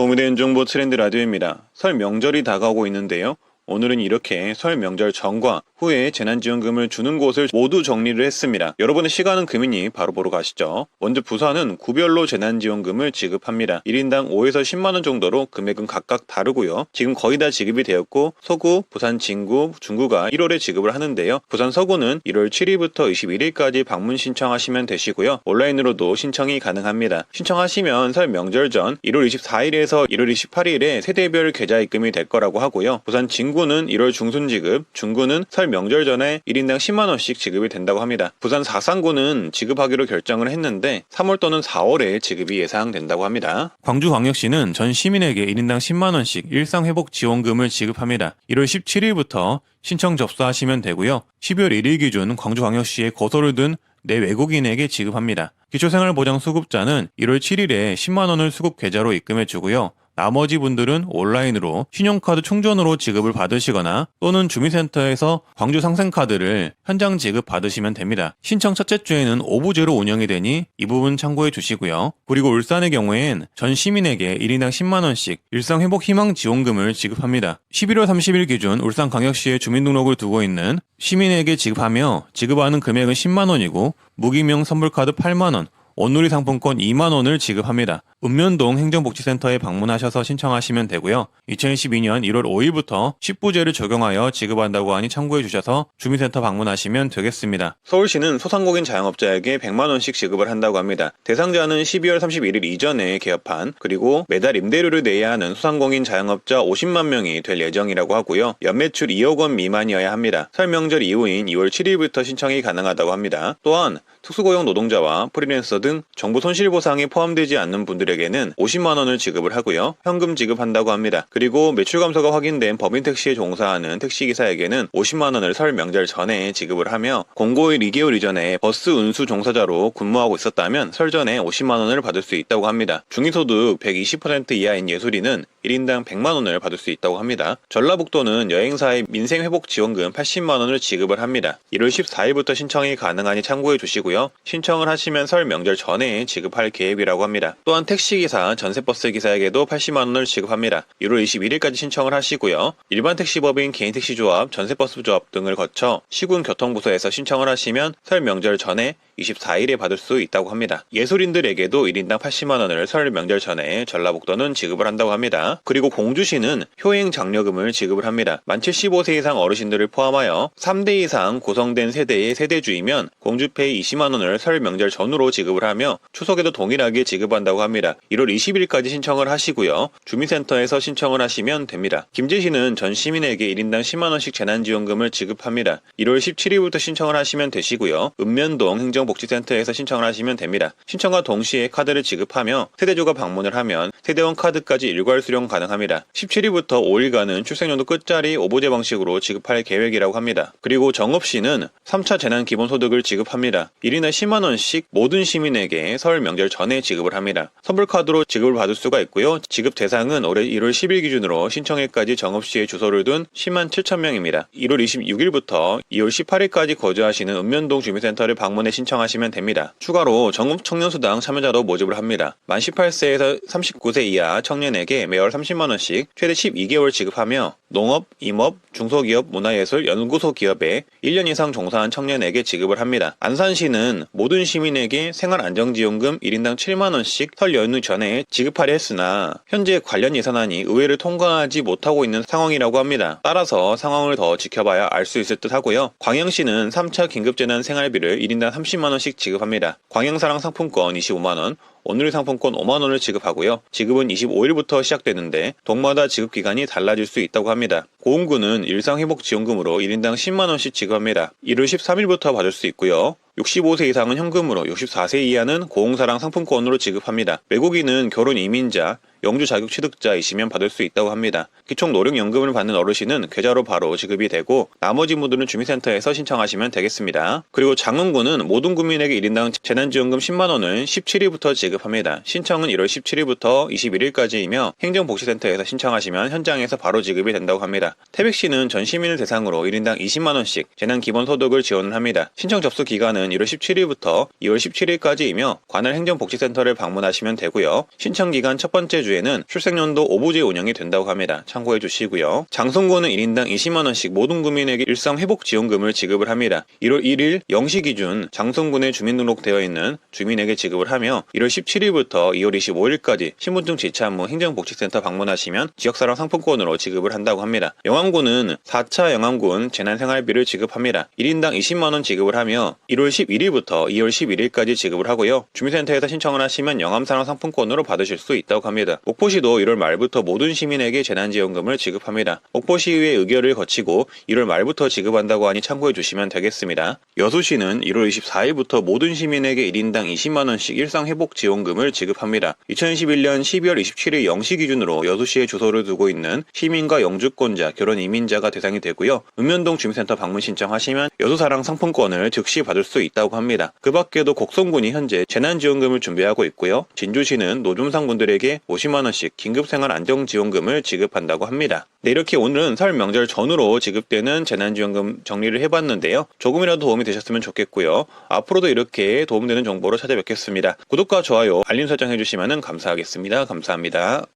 도움이 되는 정보 트렌드 라디오입니다. 설 명절이 다가오고 있는데요. 오늘은 이렇게 설 명절 전과 후에 재난지원금을 주는 곳을 모두 정리를 했습니다. 여러분의 시간은 금이니 바로 보러 가시죠. 먼저 부산은 구별로 재난지원금을 지급합니다. 1인당 5에서 10만원 정도로 금액은 각각 다르고요. 지금 거의 다 지급이 되었고 서구, 부산 진구, 중구가 1월에 지급을 하는데요. 부산 서구는 1월 7일부터 21일까지 방문 신청하시면 되시고요. 온라인으로도 신청이 가능합니다. 신청하시면 설 명절 전 1월 24일에서 1월 28일에 세대별 계좌 입금이 될 거라고 하고요. 부산 진구 는 1월 중순 지급, 중구는 설 명절 전에 1인당 10만원씩 지급이 된다고 합니다. 부산 사상구는 지급하기로 결정을 했는데 3월 또는 4월에 지급이 예상된다고 합니다. 광주광역시는 전 시민에게 1인당 10만원씩 일상회복 지원금을 지급합니다. 1월 17일부터 신청 접수하시면 되고요. 12월 1일 기준 광주광역시에 고소를 둔 내 외국인에게 지급합니다. 기초생활보장 수급자는 1월 7일에 10만원을 수급 계좌로 입금해 주고요. 나머지 분들은 온라인으로 신용카드 충전으로 지급을 받으시거나 또는 주민센터에서 광주 상생카드를 현장 지급 받으시면 됩니다. 신청 첫째 주에는 오부제로 운영이 되니 이 부분 참고해 주시고요. 그리고 울산의 경우엔 전 시민에게 1인당 10만원씩 일상회복 희망 지원금을 지급합니다. 11월 30일 기준 울산광역시에 주민등록을 두고 있는 시민에게 지급하며 지급하는 금액은 10만원이고 무기명 선불카드 8만원, 온누리 상품권 2만원을 지급합니다. 읍면동 행정복지센터에 방문하셔서 신청하시면 되고요. 2012년 1월 5일부터 10부제를 적용하여 지급한다고 하니 참고해 주셔서 주민센터 방문하시면 되겠습니다. 서울시는 소상공인 자영업자에게 100만 원씩 지급을 한다고 합니다. 대상자는 12월 31일 이전에 개업한 그리고 매달 임대료를 내야 하는 소상공인 자영업자 50만 명이 될 예정이라고 하고요. 연매출 2억 원 미만이어야 합니다. 설명절 이후인 2월 7일부터 신청이 가능하다고 합니다. 또한 특수고용 노동자와 프리랜서 등 정부 손실보상에 포함되지 않는 분들 에게는 50만 원을 지급을 하고요. 현금 지급한다고 합니다. 그리고 매출 감소가 확인된 법인 택시에 종사하는 택시기사에게는 50만 원을 설 명절 전에 지급을 하며 공고일 2개월 이전에 버스 운수 종사자로 근무하고 있었다면 설 전에 50만 원을 받을 수 있다고 합니다. 중위소득 120% 이하인 예술인은 1인당 100만 원을 받을 수 있다고 합니다. 전라북도는 여행사의 민생 회복 지원금 80만 원을 지급을 합니다. 1월 14일부터 신청이 가능하니 참고해 주시고요. 신청을 하시면 설 명절 전에 지급할 계획이라고 합니다. 또한 택시 기사, 전세버스 기사에게도 80만 원을 지급합니다. 1월 21일까지 신청을 하시고요. 일반 택시법인 개인택시조합, 전세버스조합 등을 거쳐 시군교통부서에서 신청을 하시면 설 명절 전에 24일에 받을 수 있다고 합니다. 예술인들에게도 1인당 80만 원을 설 명절 전에 전라북도는 지급을 한다고 합니다. 그리고 공주시는 효행 장려금을 지급을 합니다. 만 75세 이상 어르신들을 포함하여 3대 이상 구성된 세대의 세대주이면 공주페이 20만 원을 설 명절 전후로 지급을 하며 추석에도 동일하게 지급한다고 합니다. 1월 20일까지 신청을 하시고요. 주민센터에서 신청을 하시면 됩니다. 김제시는 전 시민에게 1인당 10만 원씩 재난지원금을 지급합니다. 1월 17일부터 신청을 하시면 되시고요. 읍면동 행정 복지센터에서 신청을 하시면 됩니다. 신청과 동시에 카드를 지급하며 세대주가 방문을 하면 세대원 카드까지 일괄 수령 가능합니다. 17일부터 5일간은 출생연도 끝자리 오보제 방식으로 지급할 계획이라고 합니다. 그리고 정읍시는 3차 재난 기본소득을 지급합니다. 1인에 10만 원씩 모든 시민에게 설 명절 전에 지급을 합니다. 선불카드로 지급을 받을 수가 있고요. 지급 대상은 올해 1월 10일 기준으로 신청일까지 정읍시에 주소를 둔 10만 7천 명입니다. 1월 26일부터 2월 18일까지 거주하시는 읍면동 주민센터를 방문해 신청 신청하시면 됩니다. 추가로 전국 청년수당 참여자도 모집을 합니다. 만 18세에서 39세 이하 청년에게 매월 30만원씩 최대 12개월 지급하며 농업, 임업, 중소기업, 문화예술, 연구소 기업에 1년 이상 종사한 청년에게 지급을 합니다. 안산시는 모든 시민에게 생활안정지원금 1인당 7만원씩 설 연휴 전에 지급하려 했으나 현재 관련 예산안이 의회를 통과하지 못하고 있는 상황이라고 합니다. 따라서 상황을 더 지켜봐야 알 수 있을 듯 하고요. 광양시는 3차 긴급재난 생활비를 1인당 30만원씩 지급합니다. 광양사랑 상품권 25만원, 오늘의 상품권 5만 원을 지급하고요. 지급은 25일부터 시작되는데 동마다 지급 기간이 달라질 수 있다고 합니다. 고흥구는 일상 회복 지원금으로 1인당 10만 원씩 지급합니다. 1월 13일부터 받을 수 있고요. 65세 이상은 현금으로 64세 이하는 고흥사랑 상품권으로 지급합니다. 외국인은 결혼 이민자, 영주 자격 취득자이시면 받을 수 있다고 합니다. 기총 노령연금을 받는 어르신은 계좌로 바로 지급이 되고 나머지 분들은 주민센터에서 신청하시면 되겠습니다. 그리고 장흥구는 모든 국민에게 1인당 재난지원금 10만원을 17일부터 지급합니다. 신청은 1월 17일부터 21일까지이며 행정복지센터에서 신청하시면 현장에서 바로 지급이 된다고 합니다. 태백시는 전 시민을 대상으로 1인당 20만원씩 재난기본소득을 지원을 합니다. 신청 접수 기간은 1월 17일부터 2월 17일까지이며 관할 행정복지센터를 방문하시면 되고요. 신청 기간 첫 번째 주 주에는 출생연도 오부제 운영이 된다고 합니다. 참고해 주시고요. 장성군은 1인당 20만원씩 모든 구민에게 일상회복지원금을 지급을 합니다. 1월 1일 0시 기준 장성군에 주민등록되어 있는 주민에게 지급을 하며 1월 17일부터 2월 25일까지 신분증 지참 후 행정복지센터 방문하시면 지역사랑 상품권으로 지급을 한다고 합니다. 영암군은 4차 영암군 재난생활비를 지급합니다. 1인당 20만원 지급을 하며 1월 11일부터 2월 11일까지 지급을 하고요. 주민센터에서 신청을 하시면 영암사랑 상품권으로 받으실 수 있다고 합니다. 목포시도 1월 말부터 모든 시민에게 재난지원금을 지급합니다. 목포시의회 의결을 거치고 1월 말부터 지급한다고 하니 참고해 주시면 되겠습니다. 여수시는 1월 24일부터 모든 시민에게 1인당 20만원씩 일상회복지원금을 지급합니다. 2021년 12월 27일 0시 기준으로 여수시에 주소를 두고 있는 시민과 영주권자, 결혼 이민자가 대상이 되고요. 읍면동 주민센터 방문 신청하시면 여수사랑 상품권을 즉시 받을 수 있다고 합니다. 그 밖에도 곡성군이 현재 재난지원금을 준비하고 있고요. 진주시는 노점상 분들에게 50만원씩 긴급생활안정지원금을 지급한다고 합니다. 네, 이렇게 오늘은 설 명절 전후로 지급되는 재난지원금 정리를 해봤는데요. 조금이라도 도움이 되셨으면 좋겠고요. 앞으로도 이렇게 도움되는 정보로 찾아뵙겠습니다. 구독과 좋아요, 알림 설정 해주시면 감사하겠습니다. 감사합니다.